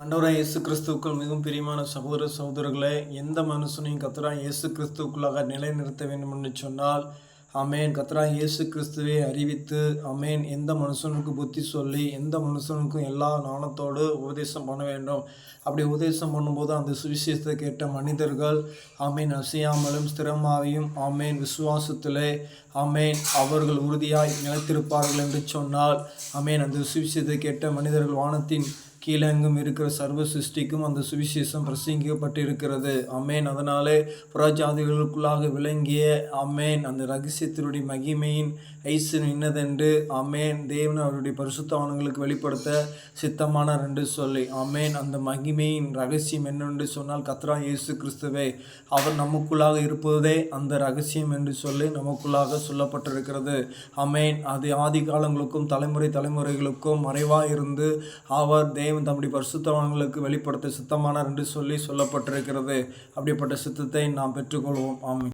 அண்டவராய் இயேசு கிறிஸ்துவுக்குள் மிகவும் பிரியமான சகோதர சகோதரர்களை எந்த மனுஷனையும் கத்தராய் இயேசு கிறிஸ்துக்குள்ளாக நிலைநிறுத்த வேண்டும் என்று சொன்னால் அமேன் கத்ரா இயேசு கிறிஸ்துவை அறிவித்து அமேன் எந்த மனுஷனுக்கு புத்தி சொல்லி எந்த மனுஷனுக்கும் எல்லா நாணத்தோடு உபதேசம் பண்ண வேண்டும். அப்படி உபதேசம் பண்ணும்போது அந்த சுவிசேஷத்தை கேட்ட மனிதர்கள் அமேன் அசையாமலும் ஸ்திரமாகியும் அமேன் விசுவாசத்திலே அமேன் அவர்கள் உறுதியாய் நிலைத்திருப்பார்கள் என்று சொன்னால் அமேன் அந்த சுவிசேஷத்தை கேட்ட மனிதர்கள் வானத்தின் கீழெங்கும் இருக்கிற சர்வ சிருஷ்டிக்கும் அந்த சுவிசேஷம் பிரசங்கிக்கப்பட்டிருக்கிறது. அமேன் அம்மேன் அதனாலே புறஜாதிகளுக்குள்ளாக விளங்கிய அம்மேன் அந்த ரகசியத்தினுடைய மகிமையின் ஐசு இன்னதென்று அமேன் தேவன் அவருடைய பரிசுத்தவானங்களுக்கு வெளிப்படுத்த சித்தமான ரெண்டு சொல்லி அமேன் அந்த மகிமையின் ரகசியம் என்னென்று சொன்னால் கத்ரா இயேசு கிறிஸ்துவே அவர் நமக்குள்ளாக இருப்பதே அந்த ரகசியம் என்று சொல்லி நமக்குள்ளாக சொல்லப்பட்டிருக்கிறது. அமேன் அது ஆதி காலங்களுக்கும் தலைமுறை தலைமுறைகளுக்கும் மறைவாக இருந்து அவர் தேவ தேவன் தம்முடைய பரிசுத்தவான்களுக்கு வெளிப்படுத்த சித்தமானார் என்று சொல்லி சொல்லப்பட்டிருக்கிறது. அப்படிப்பட்ட சித்தத்தை நாம் பெற்றுக்கொள்வோம். ஆமாம்